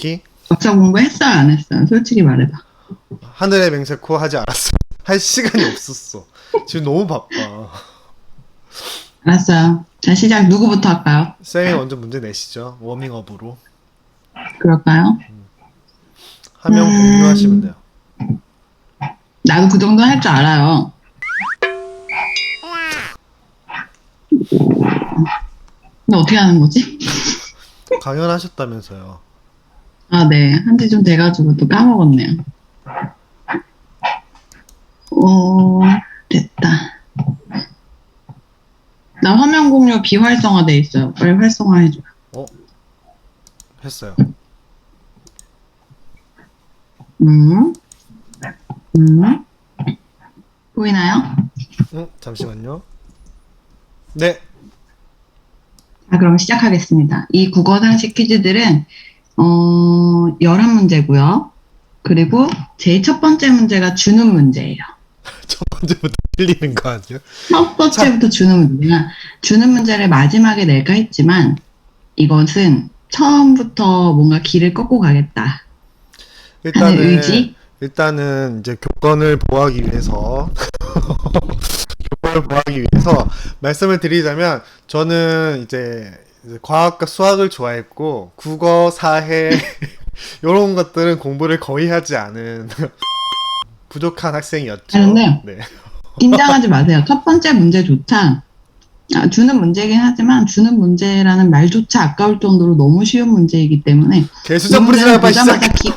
오케이. 역사 공부했어요, 안 했어요? 솔직히 말해봐. 하늘의 맹세코 하지 않았어. 할 시간이 없었어. 지금 너무 바빠. 알았어요. 자, 시작 누구부터 할까요? 쌤이 먼저 문제 내시죠. 워밍업으로. 그럴까요? 한명 음. 공유하시면 돼요. 나도 그 정도 할 줄 알아요. 근데 어떻게 하는 거지? 강연하셨다면서요. 아, 네. 한지 좀 돼가지고 또 까먹었네요. 어, 됐다. 나 화면 공유 비활성화 돼 있어요. 빨리 활성화 해줘. 어? 했어요. 음. 음. 보이나요? 응, 잠시만요. 네. 자, 그럼 시작하겠습니다. 이 국어 상식 퀴즈들은, 어, 11문제고요. 그리고 제일 첫 번째 문제가 주는 문제예요. 첫 번째부터 틀리는 거 아니야? 첫 번째부터 주는 문제가, 주는 문제를 마지막에 낼까 했지만, 이것은 처음부터 뭔가 길을 꺾고 가겠다. 하는 의지? 일단은 이제 교권을 보호하기 위해서 교권을 보호하기 위해서 말씀을 드리자면 저는 이제 과학과 수학을 좋아했고 국어, 사회 이런 것들은 공부를 거의 하지 않은 부족한 학생이었죠. 하는데 네. 긴장하지 마세요. 첫 번째 문제조차, 아, 주는 문제긴 하지만, 주는 문제라는 말조차 아까울 정도로 너무 쉬운 문제이기 때문에, 개수작 빨리 보자마자. 기,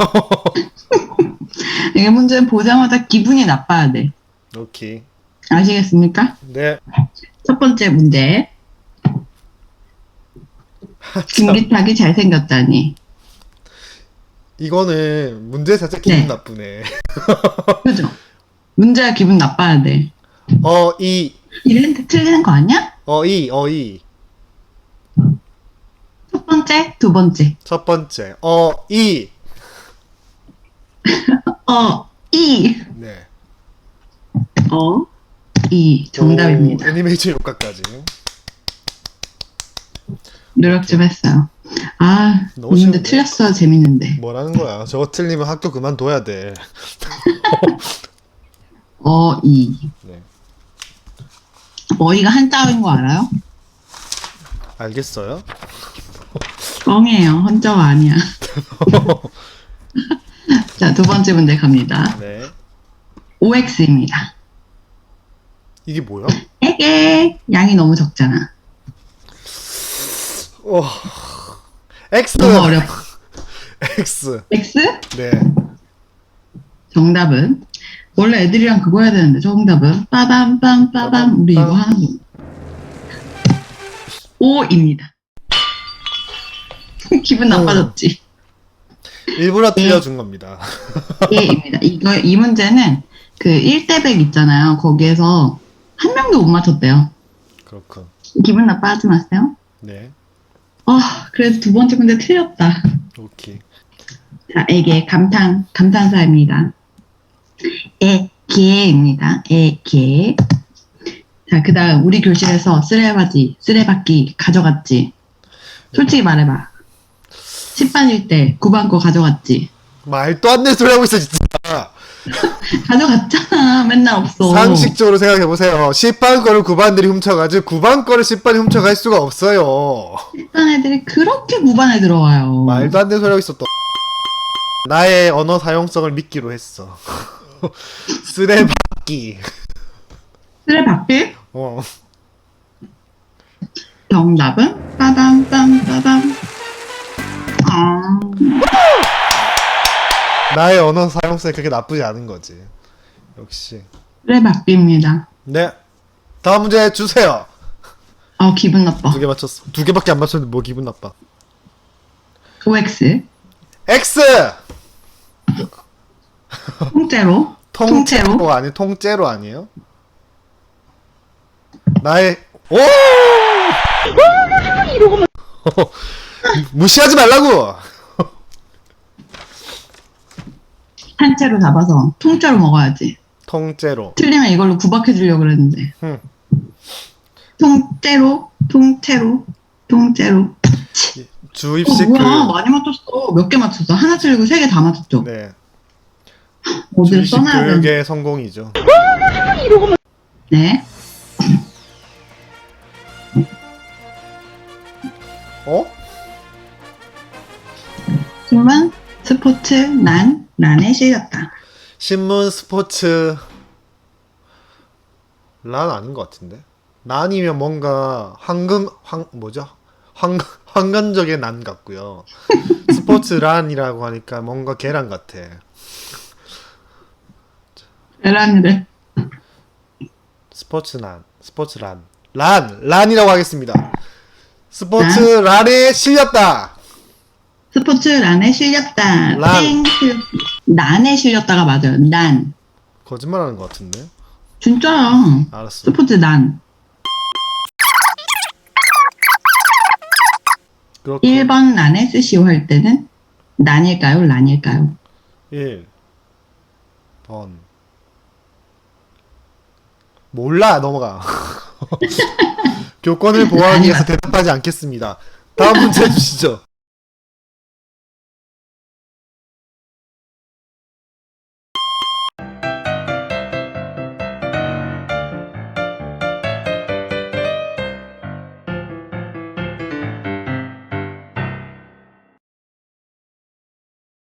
이 문제는 보자마자 기분이 나빠야 돼. 오케이. 아시겠습니까? 네. 첫 번째 문제. 김기탁이 잘생겼다니. 이거는 문제 자체 기분 네. 나쁘네. 그죠? 문제가 기분 나빠야 돼. 어, 이, 이랬는데 틀리는 거 아니야? 어, 이, 어, 이. 첫 번째, 두 번째. 첫 번째. 어, 이. 어, 이. 네. 어, 이. 정답입니다. 오, 애니메이션 효과까지. 노력 좀 했어요. 아, 너무 문제 쉬운데? 틀렸어. 재밌는데. 뭐라는 거야? 저거 틀리면 학교 그만둬야 돼. 어, 이. 네. 어이가 한자어인 거 알아요? 알겠어요? 뻥이에요. 한자어 아니야. 자, 두 번째 문제 갑니다. 네. OX입니다. 이게 뭐야? 에게 양이 너무 적잖아. 어. X. 너무 어렵. X. X? 네. 정답은 원래 애들이랑 그거 해야 되는데 정답은 빠밤 빰 빠밤 우리 이거. 하는 거. O입니다. 기분 나빠졌지. 일부러 틀려준 겁니다. A입니다. 이거 이 문제는 그 1대 100 있잖아요. 거기에서 한 명도 못 맞췄대요. 그렇군. 기분 나빠하지 마세요. 네. 아, 그래도 두 번째 문제 틀렸다. 오케이. 자, 에게 감탄, 감탄사입니다. 에게입니다. 에게. 자, 그 다음, 우리 교실에서 쓰레바지, 쓰레받기 가져갔지. 솔직히 말해봐. 10반일 때 9반 거 가져갔지. 말도 안 되는 소리 하고 있어, 진짜. 가져갔잖아. 맨날 없어. 상식적으로 생각해 보세요. 10반 거를 9반들이 훔쳐가지 9반 거를 10반이 훔쳐갈 수가 없어요. 10반 애들이 그렇게 9반에 들어와요. 말도 안 되는 소리 하고 또. 나의 언어 사용성을 믿기로 했어. 쓰레받기. 쓰레받기? 어. 정답은 빠밤 빰 빠밤. 아, 나의 언어 사용성이 그렇게 나쁘지 않은 거지. 역시. 쓰레받기입니다. 네. 다음 문제 주세요. 아, 기분 나빠. 두 개 맞췄어. 두 개밖에 안 맞췄는데 뭐 기분 나빠. OX. X! 통째로. 통째로 통째로? 아니 통째로 아니에요? 나의 오! 무시하지 말라고. 한 채로 잡아서 통째로 먹어야지. 통째로. 틀리면 이걸로 구박해 주려고 그랬는데. 흠. 통째로, 통째로, 통째로. 주 어, 입식 뭐야 교육. 많이 맞췄어 몇 개 맞췄어 하나 틀리고 세 개 다 맞췄죠 네. 어디 주입식 써놔야 되는데 교육의 성공이죠. 네 어? 신문 스포츠 난 난에 실렸다 신문 스포츠 란 아닌 것 같은데. 난이면 뭔가 황금 황 뭐죠? 황 황건적의 난 같고요. 스포츠 란이라고 하니까 뭔가 계란 같아. 계란이래 스포츠 란 스포츠 란. 란 란이라고 하겠습니다. 스포츠 란에 실렸다. 스포츠 란에 실렸다 란. 땡 실렸 난에 실렸다가 맞아요 난 거짓말하는 것 같은데. 진짜야 알았어. 스포츠 난 그렇고 1번 난에 쓰시오 할 때는 난일까요 란일까요 1 번. 몰라 넘어가. 교권을 보호하기 위해서 대답하지 않겠습니다. 다음 문제 주시죠.